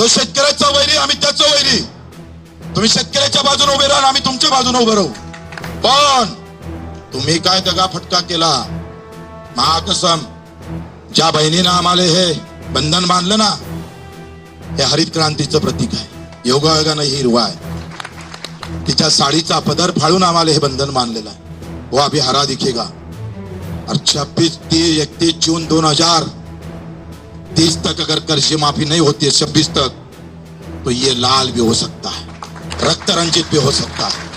जो शेतकऱ्याचा वैरी आम्ही त्याचं वैरी. तुम्ही शेतकऱ्याच्या बाजूने उभे राहा आम्ही तुमच्या बाजूने उभे राहू. पण तुम्ही काय दगा फटका केला? महाकसम ज्या बहिणीनं आम्हाला हे बंधन बांधलं ना हे हरित क्रांतीचं प्रतीक आहे. योगायोगानं ही हिरवा आहे. तिच्या साडीचा पदर फाळून आम्हाला हे बंधन बांधलेलं आहे. हो, वो अभी हरा दिखेगा. और छब्बीस तीस एकतीस जून दोन हजार तीस तक अगर कर्ज माफी नहीं होती है छब्बीस तक तो ये लाल भी हो सकता है रक्त रंजित भी हो सकता है।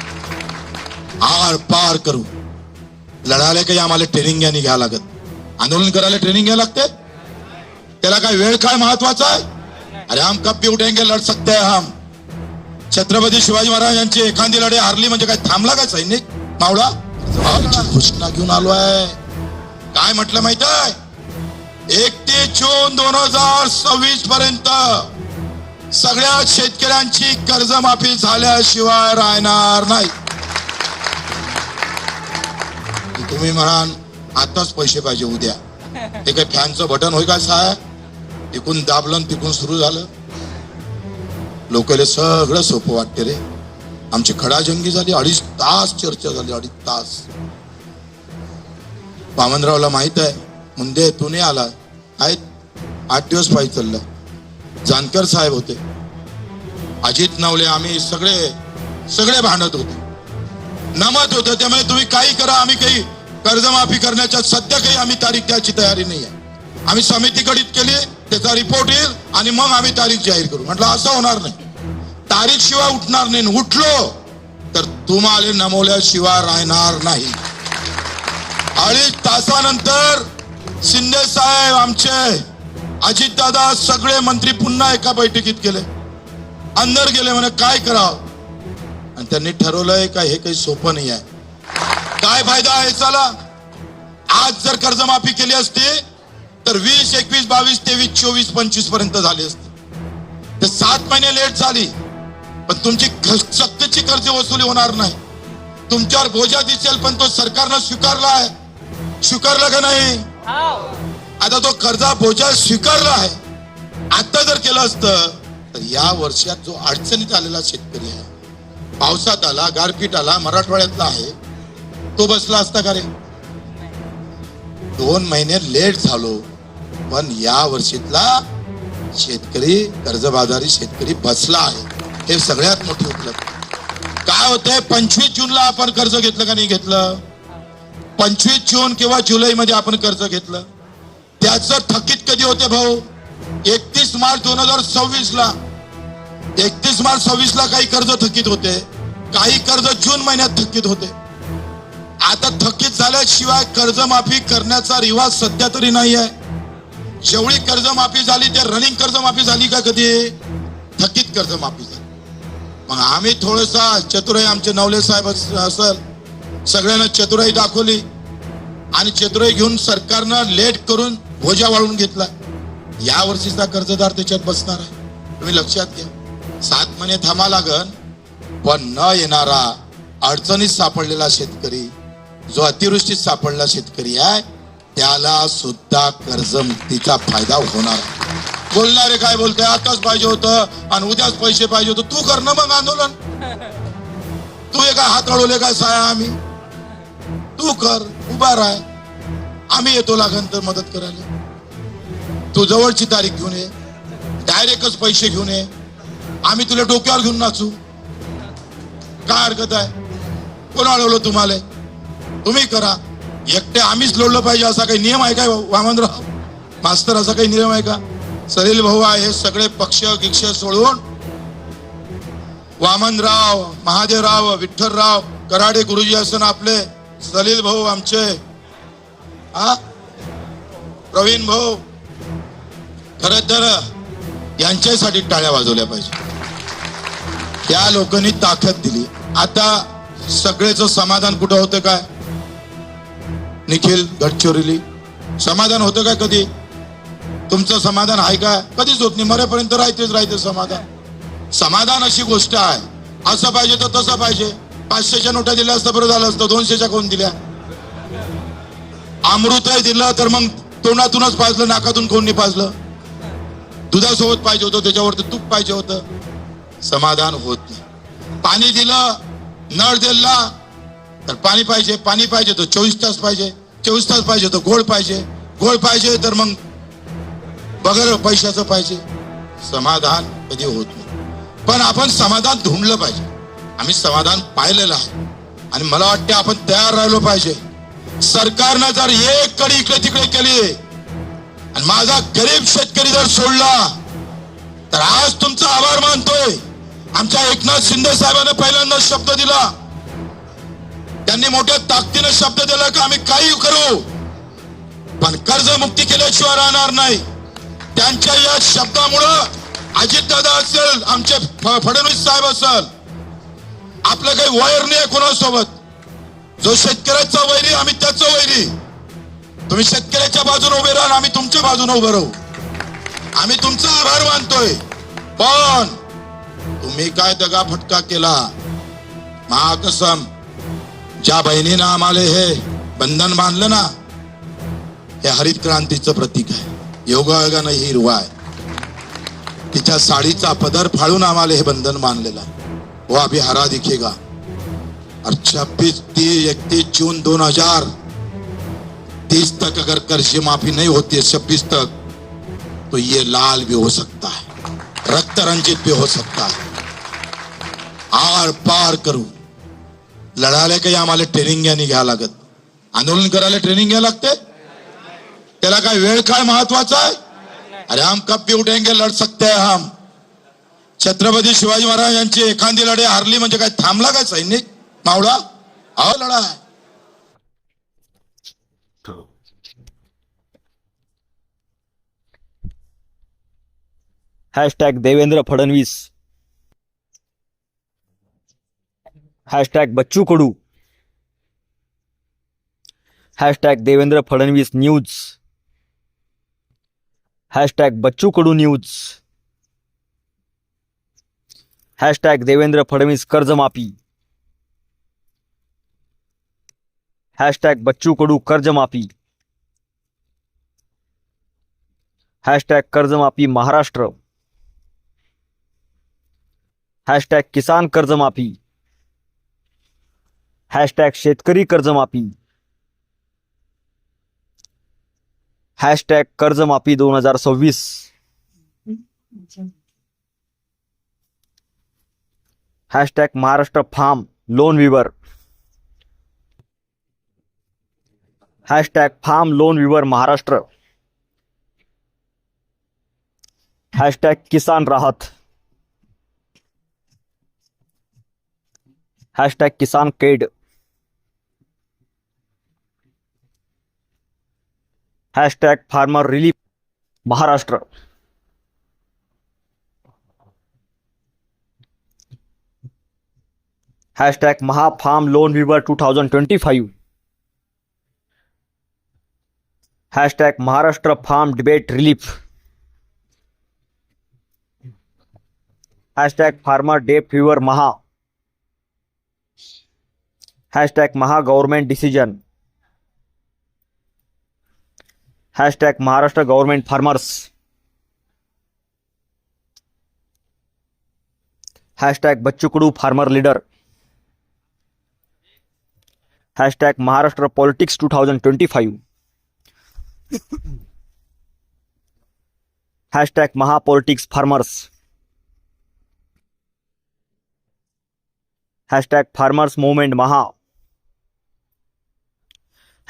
आर पार करू। लढायला काही आम्हाला ट्रेनिंग घ्या घ्यावं लागत। आंदोलन करायला ट्रेनिंग घ्यावं लागते? त्याला काय वेळ काय महत्त्वाचा आहे अरे हम कब भी उठेंगे लढ सकते हैं हम। छत्रपती शिवाजी महाराज यांची एखादी लढाई हारली म्हणजे काय थांबला काय सैनिक? मावळा? घोषणा घेऊन आलो आहे. काय म्हटलं माहीत आहे? एकतीस जून दोन हजार सव्वीस पर्यंत सगळ्या शेतकऱ्यांची कर्जमाफी झाल्याशिवाय राहणार नाही. तुम्ही म्हणाल आताच पैसे पाहिजे उद्या. ते काय फॅनचं बटन होय का साहेब? तिकून दाबलं तिकून सुरू झालं. लोकांना सगळं सोपं वाटते रे. आमची खडाजंगी झाली अडीच तास चर्चा झाली अडीच तास. वामनरावला माहीत आहे मुंदे तू नाही आला आहेत आठ दिवस पाहिजे चाललं. जानकर साहेब होते. अजित नवले आम्ही सगळे सगळे भांडत होते. नमत होतं त्यामुळे तुम्ही काही करा आम्ही काही कर्जमाफी करण्याच्या सध्या काही आम्ही तारीख त्याची तयारी नाही आहे आम्ही समिती कडीत केली त्याचा रिपोर्ट येईल आणि मग आम्ही तारीख जाहीर करू. म्हटलं असं होणार नाही. तारीख शिवाय उठणार नाही. उठलो तर तुम्हाला नमवल्याशिवाय राहणार नाही. अडीच तासानंतर शिंदे साहेब आमचे अजितदादा सगळे मंत्री पुन्हा एका बैठकीत गेले. अंदर गेले म्हणे काय करावं? आणि त्यांनी ठरवलंय का हे काही सोपं नाही आहे. काय फायदा आहे चला आज जर कर्जमाफी केली असती तर वीस एकवीस बावीस तेवीस चोवीस पंचवीसपर्यंत झाली असती. ते सात महिने लेट झाली. पण तुमची ख- कर्ज वसुली होणार नाही. तुमच्यावर बोजा दिसेल पण तो सरकारनं स्वीकारला आहे. स्वीकारला का नाही? आता तो कर्जा बोजा स्वीकारला आहे. आता जर केलं असतं तर या वर्षात जो अडचणीत आलेला शेतकरी आहे पावसात आला गारपीट आला मराठवाड्यातला आहे तो बसला असता का रे? दोन महिने लेट झालो पण या वर्षीतला शेतकरी कर्जबाजारी शेतकरी बसला आहे. हे सगळ्यात मोठी उपलब्ध. काय होतंय पंचवीस जूनला आपण कर्ज घेतलं का नाही घेतलं? पंचवीस जून किंवा जुलै मध्ये आपण कर्ज घेतलं. त्याचं थकीत कधी होते भाऊ? एकतीस मार्च दोन हजार सव्वीस ला एकतीस मार्च सव्वीस ला काही कर्ज थकीत होते. काही कर्ज जून महिन्यात थकीत होते. आता थकीत झाल्याशिवाय कर्जमाफी करण्याचा रिवाज सध्या तरी नाही आहे. जेवढी कर्जमाफी झाली ते रनिंग कर्जमाफी झाली का कधी? थकीत कर्जमाफी झाली. मग आम्ही थोडसा चतुराई आमचे नवले साहेब असल. सगळ्यांना चतुराई दाखवली आणि चतुराई घेऊन सरकारनं लेट करून भोजा वाळून घेतला. या वर्षीचा कर्जदार त्याच्यात बसणार आहे. तुम्ही लक्षात घ्या. सात महिने थांबा लागन पण न येणारा अडचणीत सापडलेला शेतकरी जो अतिवृष्टीत सापडला शेतकरी आहे त्याला सुद्धा कर्जमुक्तीचा फायदा होणार बोलणारे काय बोलतोय? आताच पाहिजे होतं आणि उद्याच पैसे पाहिजे होतं. तू कर ना मग आंदोलन. तू एका हात अडवले काय साया आम्ही. तू कर उभा राह आम्ही येतो लागन तर मदत करायला. तू जवळची तारीख घेऊन ये. डायरेक्टच पैसे घेऊन ये. आम्ही तुला डोक्यावर घेऊन नाचू. काय हरकत आहे? कोण अडवलं तुम्हाला? तुम्ही करा. एकटे आम्हीच लढलं पाहिजे असा काही नियम आहे काय वामनराव? मास्तर असा काही नियम आहे का? सलील भाऊ आहे हे सगळे पक्ष गिक्ष सोडून. वामनराव महादेवराव विठ्ठलराव कराडे गुरुजी असून आपले. सलील भाऊ आमचे. हा? प्रवीण भाऊ. खर तर यांच्यासाठी टाळ्या वाजवल्या पाहिजे. त्या लोकांनी ताकद दिली. आता सगळेच समाधान कुठं होतं काय? निखिल गडचिरोली. समाधान होतं काय कधी? तुमचं समाधान आहे का? कधीच होत नाही. मरेपर्यंत राहतेच राहते समाधान. समाधान अशी गोष्ट आहे. असं पाहिजे तर तसं पाहिजे. पाचशेच्या नोटा दिल्या असतं बरं झालं असतं. दोनशेच्या कोण दिल्या? अमृतही दिलं तर मग तोंडातूनच पाजलं नाकातून कोण नाही पाजलं? दुधासोबत पाहिजे होतं त्याच्यावरती तूप पाहिजे होतं. समाधान होत नाही. पाणी दिलं नळ दिला तर पाणी पाहिजे पाणी पाहिजे तर चोवीस तास पाहिजे चोवीस तास पाहिजे तर गोळ पाहिजे गोळ पाहिजे तर मग बगर पैशाचं पाहिजे. समाधान कधी होत नाही. पण आपण समाधान धुंडलं पाहिजे. आम्ही समाधान पाहिलेलं आहे. आणि मला वाटते आपण तयार राहिलो पाहिजे. सरकारनं जर एक कडी इकडे तिकडे केली आणि माझा गरीब शेतकरी जर सोडला तर आज तुमचा आभार मानतोय. आमच्या एकनाथ शिंदे साहेबांनी पहिल्यांदा शब्द दिला. त्यांनी मोठ्या ताकदीने शब्द दिला का आम्ही काही करू. पण कर्जमुक्ती केल्याशिवाय राहणार नाही. त्यांच्या या शब्दामुळं अजितदादा असेल आमचे फ- फडणवीस साहेब असेल आपलं काही वैर नाही कोणासोबत. जो शेतकऱ्याचा वैरी आम्ही त्याचं वैरी. तुम्ही शेतकऱ्याच्या बाजूने उभे राहा आम्ही तुमच्या बाजूने उभे राहू. आम्ही तुमचा आभार मानतोय. पण तुम्ही काय दगा फटका केला? महाकसम ज्या बहिणीनं आम्हाला हे बंधन बांधलं ना हे हरित क्रांतीचं प्रतीक आहे. योगायोगानं ही हिरवा आहे. तिच्या साडीचा पदर फाळून आम्हाला हे बंधन बांधलेलं आहे. वो अभी हरा दिखेगा। और छब्बीस तीस इकतीस जून दो हज़ार तीस तक अगर कर्ज माफ़ी नहीं होती है छब्बीस तक तो ये लाल भी हो सकता है, रक्त रंजित भी हो सकता है। आर पार करू। लढायला काही आम्हाला ट्रेनिंग घ्यानी घ्या लागत? आंदोलन करायला ट्रेनिंग घ्या लागते? त्याला काय वेळ काय महत्वाचा आहे? अरे हम कब भी उठेंगे, लड़ सकते हैं हम। छत्रपती शिवाजी महाराज यांची एखादी लढाई हारली म्हणजे काय थांबला काय सैनिक? मावळा? अहो लढा. Hashtag Devendra Fadnavis. Hashtag Bachchu Kadu. Hashtag Devendra Fadnavis news. Hashtag Bachchu Kadu news. Hashtag Devendra Fadnavis karjmafi. Hashtag Bachchu कडू कर्जमाफी. हॅशटॅग कर्जमाफी महाराष्ट्र. हॅशटॅग किसान कर्जमाफी. हॅशटॅग शेतकरी कर्जमाफी. हॅशटॅग कर्जमाफी दोन हजार सव्वीस. Hashtag Maharashtra farm loan waiver hashtag farm loan waiver Maharashtra hashtag kisan rahat hashtag kisan केड hashtag farmer relief Maharashtra hashtag Maha farm loan waiver two thousand twenty five hashtag Maharashtra farm debate relief. Hashtag farmer day fewer Maha. Hashtag Maha government decision. Hashtag Maharashtra government farmers. Hashtag Bachchu Kadu farmer leader. Hashtag Maharashtra politics two thousand twenty five. Hashtag Maha politics farmers. Hashtag farmers movement Maha.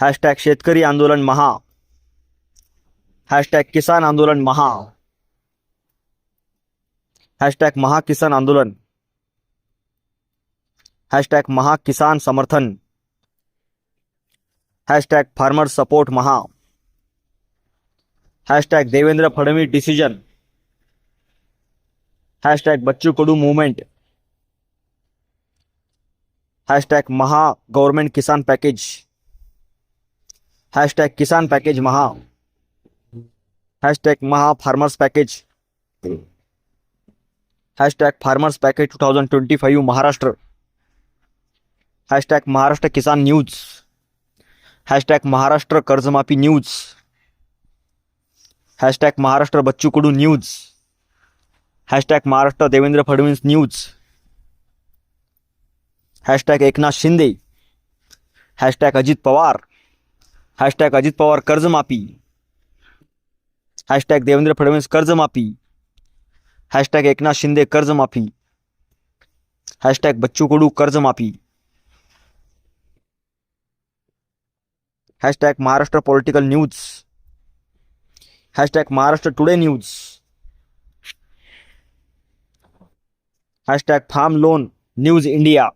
Hashtag shetkari andolan Maha. Hashtag किसान आंदोलन महा. Hashtag महा किसान andolan. Hashtag Mahakisan samarthan. Hashtag farmer support Maha. Hashtag Devendra Fadnavis decision. Hashtag Bachchu Kadu movement. Hashtag Maha government kisan package. Hashtag kisan package Maha. Hashtag Maha farmers package. Hashtag farmers package two thousand twenty five Maharashtra. Hashtag Maharashtra kisan news. Hashtag Maharashtra karjmafi news. Hashtag Maharashtra Bachchu Kadu news. Hashtag Maharashtra Devendra Fadnavis news. Hashtag Eknath Shinde. Hashtag Ajit Pawar. Hashtag Ajit Pawar karjmafi. Hashtag Devendra Fadnavis कर्जमाफी. Hashtag Eknath Shinde कर्जमाफी. Hashtag Bachchu Kadu karjmafi. Hashtag Maharashtra political news. Hashtag Maharashtra today news. Hashtag farm loan news India.